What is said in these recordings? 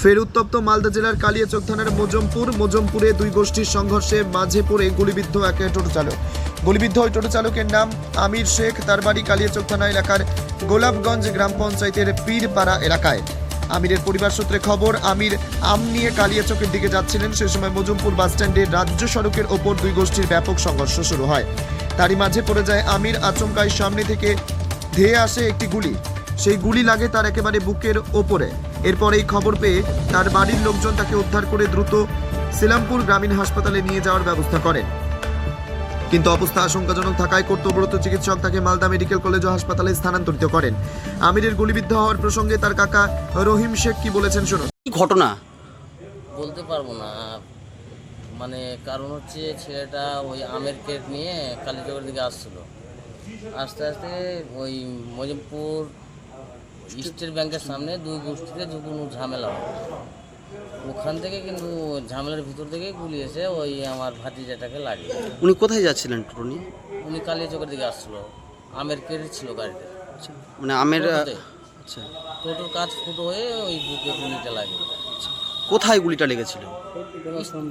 ফের উত্তপ্ত মালদা জেলার কালিয়াচক থানার মোজমপুর। মোজমপুরে দুই গোষ্ঠীর সংঘর্ষে মাঝে পড়ে গুলিবিদ্ধ এক টোটো চালক গুলিবিদ্ধ ওই টোটো চালকের নাম আমির শেখ, তার বাড়ি কালিয়াচক থানা এলাকার গোলাপগঞ্জ গ্রাম পঞ্চায়েতের পীরপাড়া এলাকায়। আমিরের পরিবার সূত্রে খবর, আমির আম নিয়ে কালিয়াচকের দিকে যাচ্ছিলেন। সে সময় মজুমপুর বাসস্ট্যান্ডে রাজ্য সড়কের ওপর দুই গোষ্ঠীর ব্যাপক সংঘর্ষ শুরু হয়। তারই মাঝে পড়ে যায় আমির আচমকায় সামনে থেকে ধেয়ে আসে একটি গুলি। সেই গুলি লাগে তার একেবারে বুকের ওপরে। এরপর এই খবর পেয়ে তার বাড়ির লোকজন তাকে উদ্ধার করে দ্রুত সিলামপুর গ্রামীণ হাসপাতালে নিয়ে যাওয়ার ব্যবস্থা করেন। কিন্তু অবস্থা আশঙ্কাজনক থাকায় কর্তব্যরত চিকিৎসক তাকে মালদা মেডিকেল কলেজ ও হাসপাতালে স্থানান্তরিত করেন। আমিরের গুলিবিদ্ধ হওয়ার প্রসঙ্গে তার কাকা রহিম শেখ কি বলেছেন শুনুন। ঘটনা? বলতে পারব না। মানে কারণ হচ্ছে ছেলেটা ওই আমের কেক নিয়ে কালীচকের দিকে আসছিল। আস্তে আস্তে ওই মজিমপুর স্টেট ব্যাংকের সামনে দুই গোষ্ঠীতে যে কোনো ঝামেলা ওখান থেকে কিন্তু ঝামেলার ভিতর থেকে গুলি এসে ওই আমার ভাতিজাটাকে লাগে উনি কোথায় যাচ্ছিলেন টোটো নিয়ে উনি কালীচকের দিকে আসছিল। আমের কেড়ে ছিল গাড়িতে। আচ্ছা মানে আমের আচ্ছা। টোটোর কাজ ফুটো হয়ে ওই বুকে গুলিটা লাগে কোথায় গুলিটা লেগেছিল?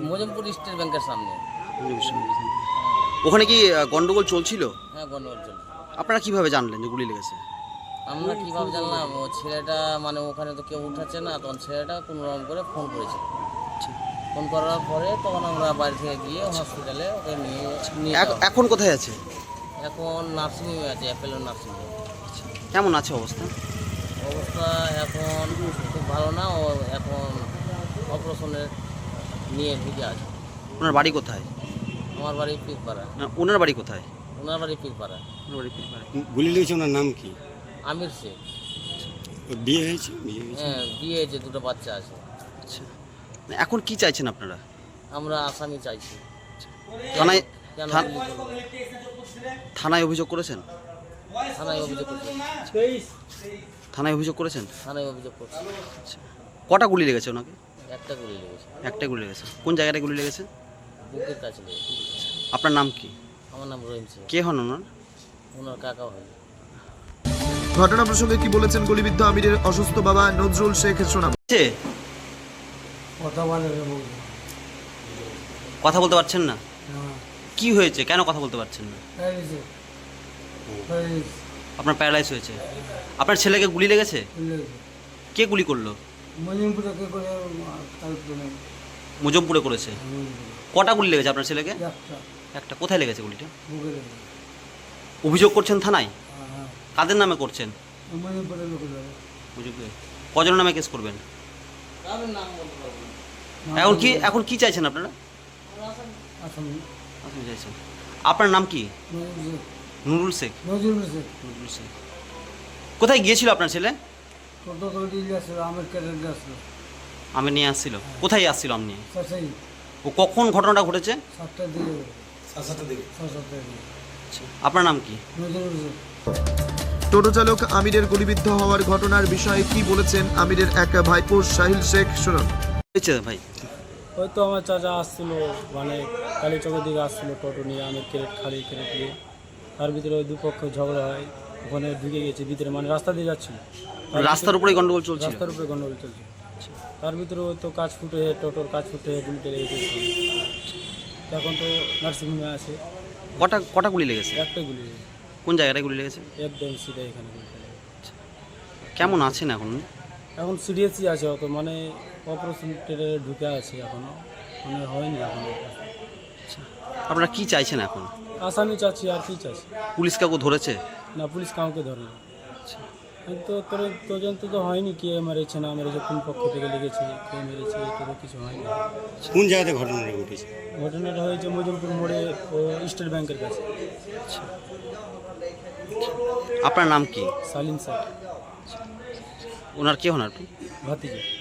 মজিমপুর স্টেট ব্যাংকের সামনে। ওখানে কি গন্ডগোল চলছিল? হ্যাঁ গন্ডগোল চলছে আপনারা কীভাবে জানলেন যে গুলি লেগেছে? আমরা কীভাবে জানলাম? ও ছেলেটা মানে ওখানে তো কেউ উঠাচ্ছে না তখন ছেলেটা কোনো রকম করে ফোন করেছে। ফোন করার পরে তখন আমরা বাড়ি থেকে গিয়ে হসপিটালে ওকে নিয়ে নিয়ে যাওয়া। এখন কোথায় আছে? এখন নার্সিংহোমে আছে অ্যাপেলো নার্সিংহোম। কেমন আছে অবস্থা? অবস্থা এখন খুব ভালো না ও এখন অপারেশনের নিয়ে ঢুকে আছে। ওনার বাড়ি কোথায়? আমার বাড়ি পিকপাড়া। না, ওনার বাড়ি কোথায়? ওনার বাড়ি পিকপাড়া। ওনার বাড়ি পিরপাড়ায়। গুলি লেগেছে ওনার নাম কি? আমির শেখ। বিয়ে হয়েছে? বিয়ে হয়েছে? হ্যাঁ বিয়ে হয়েছে দুটো বাচ্চা আছে। আচ্ছা। না, এখন কি চাইছেন আপনারা? আমরা আসামি চাইছি। থানায়? থানায় অভিযোগ করেছেন? থানায় অভিযোগ করছি। থানায় অভিযোগ করেছেন? থানায় অভিযোগ করছি। আচ্ছা। কটা গুলি লেগেছে ওনাকে? একটা গুলি লেগেছে। একটা গুলি লেগেছে। কোন জায়গাটায় গুলি লেগেছে? বুকের কাছে লেগেছে। আপনার নাম কি? আমার নাম রহিম সিং কে হন ওনার? ওনার কাকা হয় ঘটনা প্রসঙ্গে কি বলেছেন গুলিবিদ্ধ আমিরের অসুস্থ বাবা নজরুল শেখ শোনাব। ছে? কথা বলতে। পারছেন না? কি হয়েছে? কেন কথা বলতে পারছেন না? আপনার প্যারালাইজ হয়েছে? আপনার ছেলেকে গুলি লেগেছে? কে গুলি করল? মজিমপুরে কে করে কালকে মুজমপুরে করেছে? কটা গুলি লেগেছে আপনার ছেলেকে? একটা। একটা। কোথায় লেগেছে গুলিটা? বুকে লেগে অভিযোগ করছেন থানায়? কাদের নামে করছেন? কজনের নামে কেস করবেন? এখন কি এখন কি চাইছেন আপনারা? চাইছেন। আপনার নাম কি? নুরুল শেখ। শেখ। নুরুল শেখ। কোথায় গিয়েছিল আপনার ছেলে? আমি নিয়ে আসছিল। কোথায় আসছিল আপনি? ও কখন ঘটনাটা ঘটেছে? সাতটার দিকে। সাতটার দিকে। আপনার নাম কি? টোটো চালক আমিরের গুলিবিদ্ধ হওয়ার ঘটনার বিষয়ে কি বলেছেন আমিরের এক ভাইপো সাহিল শেখ? শুনুন। ভাই? ওই তো আমার চাচা আসছিল মানে কালীচকের দিকে আসছিল টোটো নিয়ে আমি ক্রেট খালি ক্রেট নিয়ে। তার ভিতরে ওই দুপক্ষ ঝগড়া হয় ওখানে ঢুকে গেছে ভিতরে মানে রাস্তা দিয়ে যাচ্ছিল তার রাস্তার উপরে গন্ডগোল চলছে রাস্তার উপরে গন্ডগোল চলছে তার ভিতরে ওই তো কাজ ফুটে টোটোর কাজ ফুটে গুলিতে লেগে গেছে এখন তো নার্সিংহোমে আছে। কটা কটা গুলি লেগেছে? একটা গুলি। লেগেছে। কোন জায়গাটায় গুলি লেগেছে? একদম সিধা এখানে গুলি লেগেছে। কেমন আছেন এখন? এখন সিরিয়াসই আছে অত মানে অপারেশন টেরে ঢুকে আছে এখনও। মানে হয়নি এখনও আপনারা কি চাইছেন এখন? আসামি চাচ্ছি আর কি চাচ্ছি পুলিশ কাউকে ধরেছে? না পুলিশ কাউকে ধরে না তো তোর তদন্ত তো হয়নি কে মেরেছে না মেরেছে কোন পক্ষ থেকে লেগেছে কে মেরেছে কিছু হয়নি। কোন জায়গাতে ঘটনাটা ঘটেছে? ঘটনাটা হয়েছে মজুমপুর মোড়ে ও স্টেট ব্যাংকের কাছে। আপনার নাম কি? Saline sir. ওনার কে হন আপনি? ভাতিজা।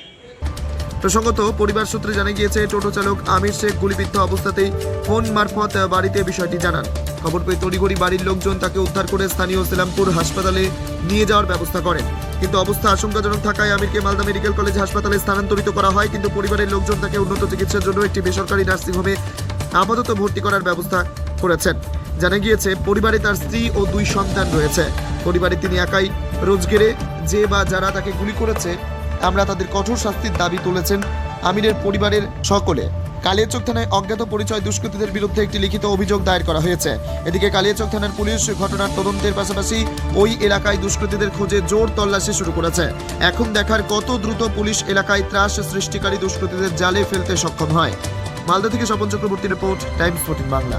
প্রসঙ্গত, পরিবার সূত্রে জানা গিয়েছে, টোটো চালক আমির শেখ গুলিবিদ্ধ অবস্থাতেই ফোন মারফত বাড়িতে বিষয়টি জানান। খবর পেয়ে তড়িঘড়ি বাড়ির লোকজন তাকে উদ্ধার করে স্থানীয় সেলামপুর হাসপাতালে নিয়ে যাওয়ার ব্যবস্থা করেন। কিন্তু অবস্থা আশঙ্কাজনক থাকায় আমিরকে মালদা মেডিকেল কলেজ হাসপাতালে স্থানান্তরিত করা হয়, কিন্তু পরিবারের লোকজন তাকে উন্নত চিকিৎসার জন্য একটি বেসরকারি নার্সিংহোমে আপাতত ভর্তি করার ব্যবস্থা করেছেন। জানা গিয়েছে, পরিবারে তার স্ত্রী ও দুই সন্তান রয়েছে। পরিবারে তিনি একাই রোজগেরে যে বা যারা তাকে গুলি করেছে আমরা তাদের কঠোর শাস্তির দাবি তুলেছেন আমিরের পরিবারের সকলে। কালিয়াচক থানায় অজ্ঞাত পরিচয় দুষ্কৃতীদের বিরুদ্ধে একটি লিখিত অভিযোগ দায়ের করা হয়েছে। এদিকে কালিয়াচক থানার পুলিশ ঘটনার তদন্তের পাশাপাশি ওই এলাকায় দুষ্কৃতীদের খোঁজে জোর তল্লাশি শুরু করেছে। এখন দেখার কত দ্রুত পুলিশ এলাকায় ত্রাস সৃষ্টিকারী দুষ্কৃতীদের জালে ফেলতে সক্ষম হয়। মালদা থেকে Swapan Chakraborty report, Times Fourteen Bangla.